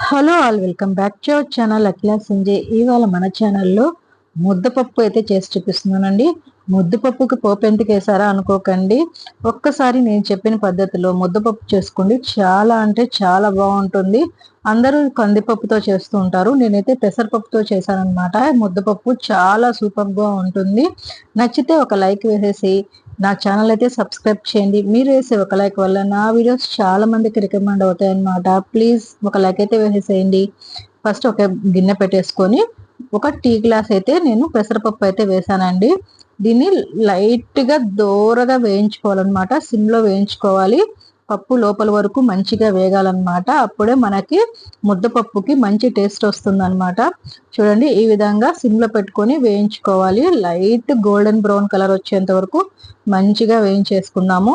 Hello all welcome back to our channel Akhila Sanjay. ఇవాళ మన ఛానల్లో ముద్దపప్పు అయితే చేసి చూపిస్తున్నానండి. ముద్దపప్పుకి పోపు ఎందుకు వేసారా అనుకోకండి. ఒక్కసారి నేను చెప్పిన పద్ధతిలో ముద్దపప్పు చేసుకోండి. చాలా అంటే చాలా బాగుంటుంది. అందరూ కందిపప్పుతో చేస్తూ ఉంటారు. నేనైతే పెసరపప్పుతో చేశానమాట ముద్దపప్పు చాలా సూపర్గా ఉంటుంది. నచ్చితే ఒక లైక్ వేసేసి నా ఛానల్ అయితే సబ్స్క్రైబ్ చేయండి. మీరు వేసే ఒక లైక్ వల్ల నా వీడియోస్ చాలా మందికి రికమెండ్ అవుతాయి అనమాట ప్లీజ్ ఒక లైక్ అయితే వేసేసేయండి. ఫస్ట్ ఒక గిన్నె పెట్టేసుకొని ఒక టీ గ్లాస్ అయితే నేను పెసరపప్పు అయితే వేసానండి. దీన్ని లైట్గా దూరగా వేయించుకోవాలన్నమాట. సిమ్లో వేయించుకోవాలి. పప్పు లోపల వరకు మంచిగా వేగాలన్నమాట. అప్పుడే మనకి ముద్దపప్పుకి మంచి టేస్ట్ వస్తుందన్నమాట. చూడండి ఈ విధంగా సిమ్లో పెట్టుకొని వేయించుకోవాలి. లైట్ గోల్డెన్ బ్రౌన్ కలర్ వచ్చేంత వరకు మంచిగా వేయించేసుకుందాము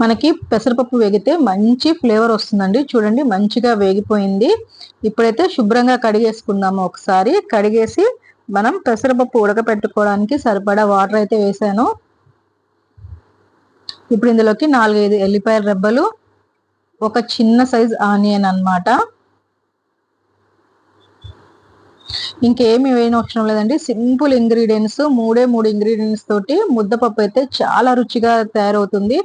మనకి పెసరపప్పు వేగితే మంచి ఫ్లేవర్ వస్తుందండి. చూడండి మంచిగా వేగిపోయింది. ఇప్పుడైతే శుభ్రంగా కడిగేసుకుందాము ఒకసారి. కడిగేసి మనం పెసరపప్పు ఉడకపెట్టుకోవడానికి సరిపడా వాటర్ అయితే వేసాను. ఇప్పుడు ఇందులోకి నాలుగైదు ఎల్లిపాయల రెబ్బలు ఒక చిన్న సైజ్ ఆనియన్ అనమాట ఇంకేమి వేయని అవసరం లేదండి. సింపుల్ ఇంగ్రీడియంట్స్ మూడే మూడు ఇంగ్రీడియంట్స్ తోటి ముద్దపప్పు అయితే చాలా రుచిగా తయారవుతుంది.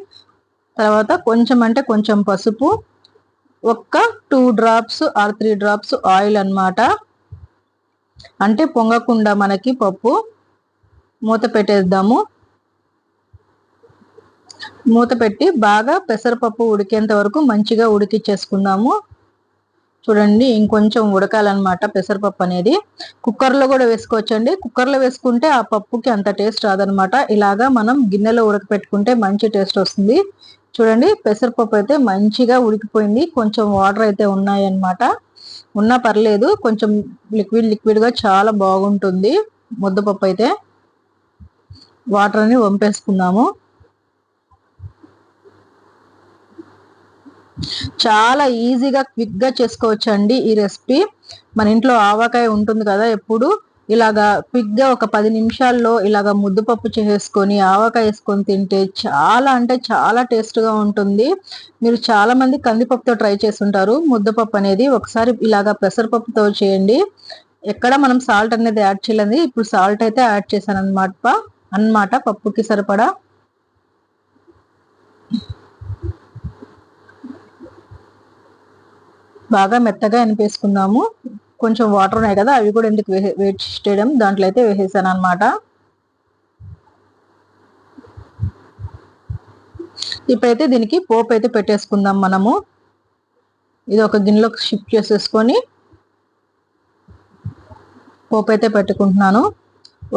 తర్వాత కొంచెం అంటే కొంచెం పసుపు ఒక్క two drops or three drops oil అనమాట అంటే పొంగకుండా మనకి పప్పు మూత పెట్టేద్దాము. మూత పెట్టి బాగా పెసరపప్పు ఉడికేంత వరకు మంచిగా ఉడికిచ్చేసుకుందాము చూడండి ఇంకొంచెం ఉడకాలన్నమాట పెసరపప్పు అనేది. కుక్కర్లో కూడా వేసుకోవచ్చండి. కుక్కర్లో వేసుకుంటే ఆ పప్పుకి అంత టేస్ట్ రాదనమాట ఇలాగా మనం గిన్నెలో ఉడకపెట్టుకుంటే మంచి టేస్ట్ వస్తుంది. చూడండి పెసరపప్పు అయితే మంచిగా ఉడికిపోయింది. కొంచెం వాటర్ అయితే ఉన్నాయన్నమాట. ఉన్నా పర్లేదు కొంచెం లిక్విడ్ లిక్విడ్గా చాలా బాగుంటుంది. ముద్దపప్పు అయితే వాటర్ అని వంపేసుకుందాము చాలా ఈజీగా క్విక్గా చేసుకోవచ్చు అండి ఈ రెసిపీ మన ఇంట్లో ఆవకాయ ఉంటుంది కదా ఎప్పుడు ఇలాగా క్విక్గా ఒక పది నిమిషాల్లో ఇలాగా ముద్దుపప్పు చేసేసుకొని ఆవకాయ వేసుకొని తింటే చాలా అంటే చాలా టేస్ట్గా ఉంటుంది. మీరు చాలా మంది కందిపప్పుతో ట్రై చేస్తుంటారు. ముద్దపప్పు అనేది ఒకసారి ఇలాగా పెసరపప్పుతో చేయండి. ఎక్కడ మనం సాల్ట్ అనేది యాడ్ చేయలేదు ఇప్పుడు సాల్ట్ అయితే యాడ్ చేశాను అనమాట అన్నమాట పప్పుకి సరిపడా. బాగా మెత్తగా ఎనిపేసుకున్నాము కొంచెం వాటర్ ఉన్నాయి కదా అవి కూడా ఎందుకు వెయిట్ చేయడం దాంట్లో అయితే వేసేసాను అనమాట ఇప్పుడైతే దీనికి పోపు అయితే పెట్టేసుకుందాం మనము. ఇది ఒక గిన్నెలోకి షిఫ్ట్ చేసేసుకొని పోపు అయితే పెట్టుకుంటున్నాను.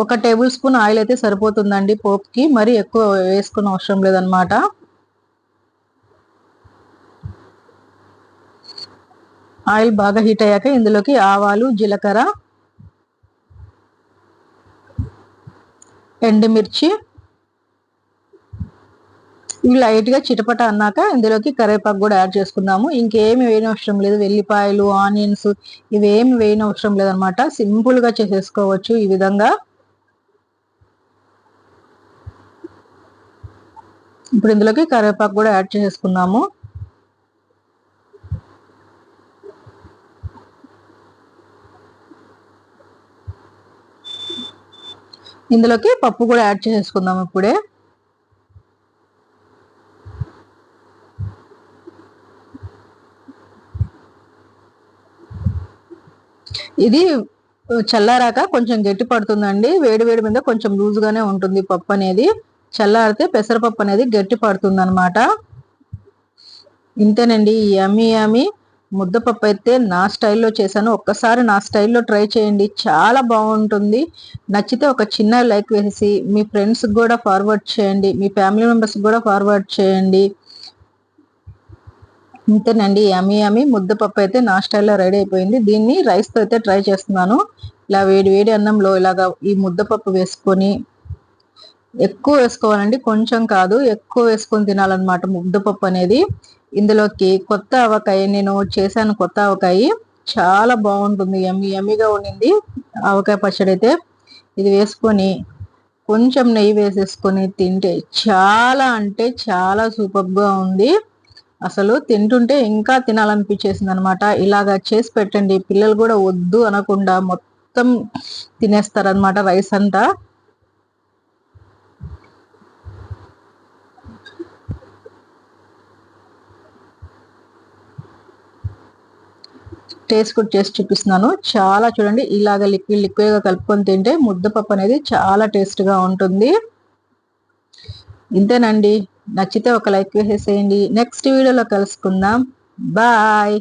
ఒక టేబుల్ స్పూన్ ఆయిల్ అయితే సరిపోతుందండి పోపుకి మరి ఎక్కువ వేసుకుని అవసరం లేదనమాట ఆయిల్ బాగా హీట్ అయ్యాక ఇందులోకి ఆవాలు జీలకర్ర ఎండుమిర్చి ఇవి లైట్గా చిటపట అన్నాక ఇందులోకి కరివేపాకు కూడా యాడ్ చేసుకుందాము ఇంకేమి వేయని అవసరం లేదు. వెల్లిపాయలు ఆనియన్స్ ఇవేమి వేయని అవసరం లేదనమాట. సింపుల్గా చేసేసుకోవచ్చు ఈ విధంగా. ఇప్పుడు ఇందులోకి కరివేపాకు కూడా యాడ్ చేసేసుకున్నాము ఇందులోకి పప్పు కూడా యాడ్ చేసుకుందాం ఇప్పుడే. ఇది చల్లారాక కొంచెం గట్టి పడుతుందండి. వేడి వేడి మీద కొంచెం లూజ్గానే ఉంటుంది పప్పు అనేది. చల్లారితే పెసరపప్పు అనేది గట్టి పడుతుంది అనమాట ఇంతేనండి యమి యమి ముద్దపప్పు అయితే నా స్టైల్లో చేశాను. ఒక్కసారి నా స్టైల్లో ట్రై చేయండి. చాలా బాగుంటుంది. నచ్చితే ఒక చిన్న లైక్ వేసి మీ ఫ్రెండ్స్కి కూడా ఫార్వర్డ్ చేయండి. మీ ఫ్యామిలీ మెంబర్స్కి కూడా ఫార్వర్డ్ చేయండి. ఇంతేనండి. యమి యమి ముద్దపప్పు అయితే నా స్టైల్లో రెడీ అయిపోయింది. దీన్ని రైస్తో అయితే ట్రై చేస్తున్నాను. ఇలా వేడి వేడి అన్నంలో ఇలాగా ఈ ముద్దపప్పు వేసుకొని ఎక్కువ వేసుకోవాలండి. కొంచెం కాదు ఎక్కువ వేసుకొని తినాలన్నమాట ముద్దపప్పు అనేది. ఇందులోకి కొత్త ఆవకాయ నేను చేశాను కొత్త ఆవకాయ. చాలా బాగుంటుంది ఎమ్మి ఎమ్మిగా ఉండింది ఆవకాయ పచ్చడి అయితే. ఇది వేసుకొని కొంచెం నెయ్యి వేసేసుకొని తింటే చాలా అంటే చాలా సూపర్గా ఉంది. అసలు తింటుంటే ఇంకా తినాలనిపించేసింది అనమాట ఇలాగా చేసి పెట్టండి పిల్లలు కూడా వద్దు అనకుండా మొత్తం తినేస్తారనమాట రైస్ అంతా. టేస్ట్ కూడా చేసి చూపిస్తున్నాను. చాలా చూడండి ఇలాగ లిక్విడ్ లిక్విడ్గా కలుపుకొని తింటే ముద్దపప్పు అనేది చాలా టేస్ట్గా ఉంటుంది. ఇంతేనండి. నచ్చితే ఒక లైక్ వేసేసేయండి నెక్స్ట్ వీడియోలో కలుసుకుందాం. బాయ్